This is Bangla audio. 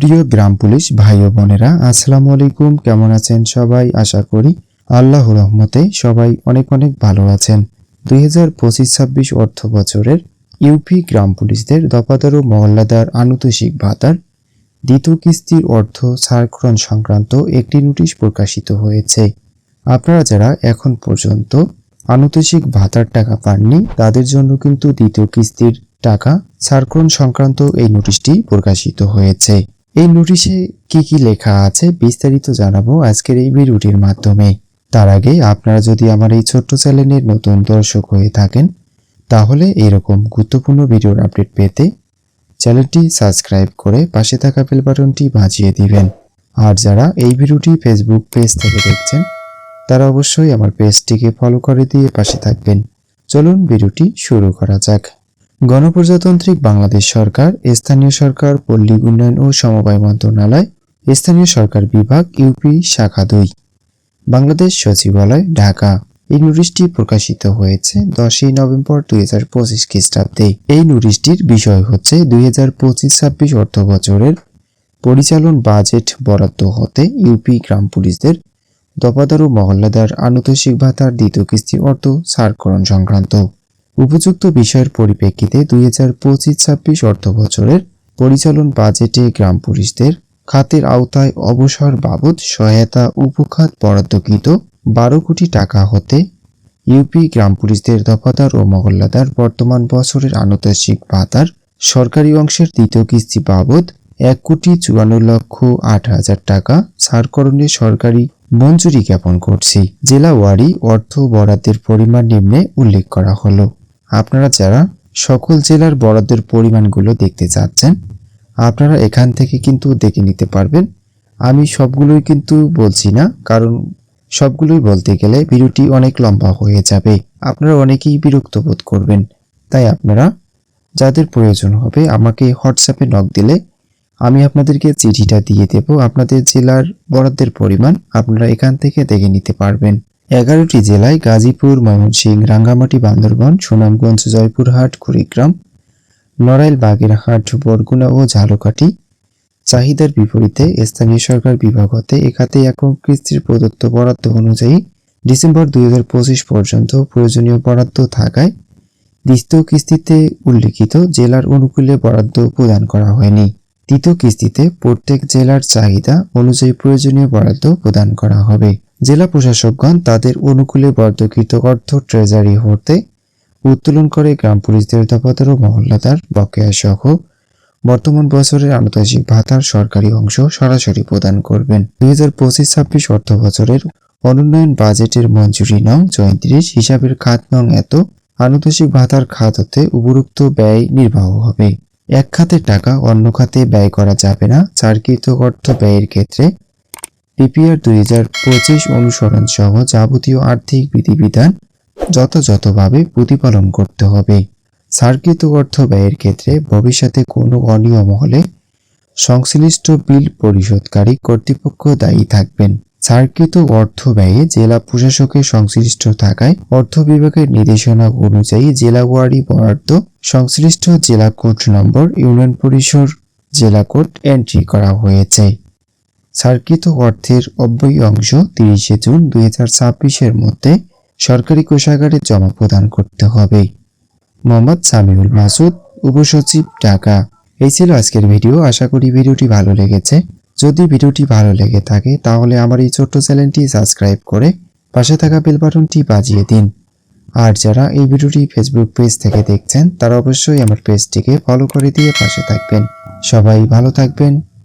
প্রিয় গ্রাম পুলিশ ভাই ও বোনেরা, আসসালামু আলাইকুম। কেমন আছেন সবাই? আশা করি আল্লাহ রহমতে সবাই অনেক অনেক ভালো আছেন। দুই হাজার পঁচিশ ছাব্বিশ অর্থ বছরের ইউপি গ্রাম পুলিশদের দফাদার মহল্লাদার আনুতোষিক ভাতার দ্বিতীয় কিস্তির অর্থ সারকরণ সংক্রান্ত একটি নোটিশ প্রকাশিত হয়েছে। আপনারা যারা এখন পর্যন্ত আনুতোষিক ভাতার টাকা পাননি, তাদের জন্য কিন্তু দ্বিতীয় কিস্তির টাকা সারকরণ সংক্রান্ত এই নোটিশটি প্রকাশিত হয়েছে। এই নোটিশে কি কি লেখা আছে বিস্তারিত জানাব আজকের এই ভিডিওটির মাধ্যমে। তার আগে আপনারা যদি আমার এই ছোট্ট চ্যানেলের নতুন দর্শক হয়ে থাকেন, তাহলে এরকম গুরুত্বপূর্ণ ভিডিওর আপডেট পেতে চ্যানেলটি সাবস্ক্রাইব করে পাশে থাকা বেল বাটনটি বাজিয়ে দিবেন। আর যারা এই ভিডিওটি ফেসবুক পেজ থেকে দেখছেন, তারা অবশ্যই আমার পেজটিকে ফলো করে দিয়ে পাশে থাকবেন। চলুন ভিডিওটি শুরু করা যাক। গণপ্রজাতান্ত্রিক বাংলাদেশ সরকার, স্থানীয় সরকার, পল্লী উন্নয়ন ও সমবায় মন্ত্রণালয়, স্থানীয় সরকার বিভাগ, ইউপি, শাখা দুই। বাংলাদেশ সচিবালয়, ঢাকা। এই নোটিশটি প্রকাশিত হয়েছে দশই নভেম্বর দুই হাজার পঁচিশ খ্রিস্টাব্দে। এই নোটিশটির বিষয় হচ্ছে দুই হাজার পঁচিশ ছাব্বিশ অর্থ বছরের পরিচালন বাজেট বরাদ্দ হতে ইউপি গ্রাম পুলিশদের দফাদার ও মহল্লাদার আনুতোষিক ভাতার দ্বিতীয় কিস্তি অর্থ সারকরণ সংক্রান্ত। উপযুক্ত বিষয়ের পরিপ্রেক্ষিতে দুই হাজার পঁচিশ ছাব্বিশ অর্থ বছরের পরিচালন বাজেটে গ্রাম পুলিশদের খাতের আওতায় অবসর বাবদ সহায়তা উপখাত বরাদ্দকৃত বারো কোটি টাকা হতে ইউপি গ্রাম পুলিশদের দফাদার ও মহল্লাদার বর্তমান বছরের আনুতোষিক ভাতার সরকারি অংশের দ্বিতীয় কিস্তি বাবদ এক কোটি চুয়ান্ন লক্ষ আট হাজার টাকা সারকরণে সরকারি মঞ্জুরি জ্ঞাপন করছি। জেলা ওয়ারি অর্থ বরাদ্দের পরিমাণ নিম্নে উল্লেখ করা হলো। আপনারা যারা সকল জেলার বরাদ্দের পরিমাণগুলো দেখতে চাচ্ছেন, আপনারা এখান থেকে কিন্তু দেখে নিতে পারবেন। আমি সবগুলোই কিন্তু বলছি না, কারণ সবগুলোই বলতে গেলে ভিডিওটি অনেক লম্বা হয়ে যাবে। আপনারা অনেকেই বিরক্ত বোধ করবেন। তাই আপনারা, যাদের প্রয়োজন হবে, আমাকে হোয়াটসঅ্যাপে নক দিলে আমি আপনাদেরকে চিঠিটা দিয়ে দেব। আপনাদের জেলার বরাদ্দের পরিমাণ আপনারা এখান থেকে দেখে নিতে পারবেন। এগারোটি জেলায় গাজীপুর, ময়মনসিংহ, রাঙ্গামাটি, বান্দরবান, সুনামগঞ্জ, জয়পুরহাট, কুড়িগ্রাম, নড়াইল, বাগেরহাট, বরগুনা ও ঝালকাঠি। চাহিদার বিপরীতে স্থানীয় সরকার বিভাগ হতে একক কিস্তির প্রদত্ত বরাদ্দ অনুযায়ী ডিসেম্বর দুই হাজার পঁচিশ পর্যন্ত প্রয়োজনীয় বরাদ্দ থাকায় দ্বিতীয় কিস্তিতে উল্লিখিত জেলার অনুকূলে বরাদ্দ প্রদান করা হয়নি। তৃতীয় কিস্তিতে প্রত্যেক জেলার চাহিদা অনুযায়ী প্রয়োজনীয় বরাদ্দ প্রদান করা হবে। জেলা প্রশাসকগণ তাদের অনুকূলে বর্ধকৃত অর্থ ট্রেজারি হতে উত্তোলন করে গ্রাম পুলিশ দফাদার ও মহল্লাদার বকেয়া সহ বর্তমান বছরের আনুতাসিক ভাতার সরকারি অংশ সরাসরি প্রদান করবেন। দুই হাজার পঁচিশ ছাব্বিশ অর্থ বছরের অনুন্নয়ন বাজেটের মঞ্জুরি নং চৌত্রিশ হিসাবের খাত নং এত আনুতোষিক ভাতার খাত হতে উপরুক্ত ব্যয় নির্বাহ হবে। এক খাতের টাকা অন্য খাতে ব্যয় করা যাবে না। চারকৃত অর্থ ব্যয়ের ক্ষেত্রে পিপিআর দুই হাজার পঁচিশ অনুসরণ সহ যাবতীয় আর্থিক বিধিবিধান যথাযথভাবে প্রতিপালন করতে হবে। সার্কিত অর্থ ব্যয়ের ক্ষেত্রে ভবিষ্যতে কোনো অনিয়ম হলে সংশ্লিষ্ট বিল পরিশোধকারী কর্তৃপক্ষ দায়ী থাকবেন। সার্কিত অর্থ ব্যয়ে জেলা প্রশাসকের সংশ্লিষ্ট থাকায় অর্থ বিভাগের নির্দেশনা অনুযায়ী জেলা ওয়ারি বরাদ্দ সংশ্লিষ্ট জেলা কোড নম্বর, ইউনিয়ন পরিষদ, জেলা কোড এন্ট্রি করা হয়েছে। সার্কিত অর্থের অব্যয় অংশ তিরিশে জুন দুই হাজার ছাব্বিশের মধ্যে সরকারি কোষাগারে জমা প্রদান করতে হবে। মোহাম্মদ সামিউল মাসুদ, উপসচিব, ঢাকা। এই ছিল আজকের ভিডিও। আশা করি ভিডিওটি ভালো লেগেছে। যদি ভিডিওটি ভালো লেগে থাকে, তাহলে আমার এই ছোট্ট চ্যানেলটি সাবস্ক্রাইব করে পাশে থাকা বেল বাটনটি বাজিয়ে দিন। আর যারা এই ভিডিওটি ফেসবুক পেজ থেকে দেখছেন, তারা অবশ্যই আমার পেজটিকে ফলো করে দিয়ে পাশে থাকবেন। সবাই ভালো থাকবেন।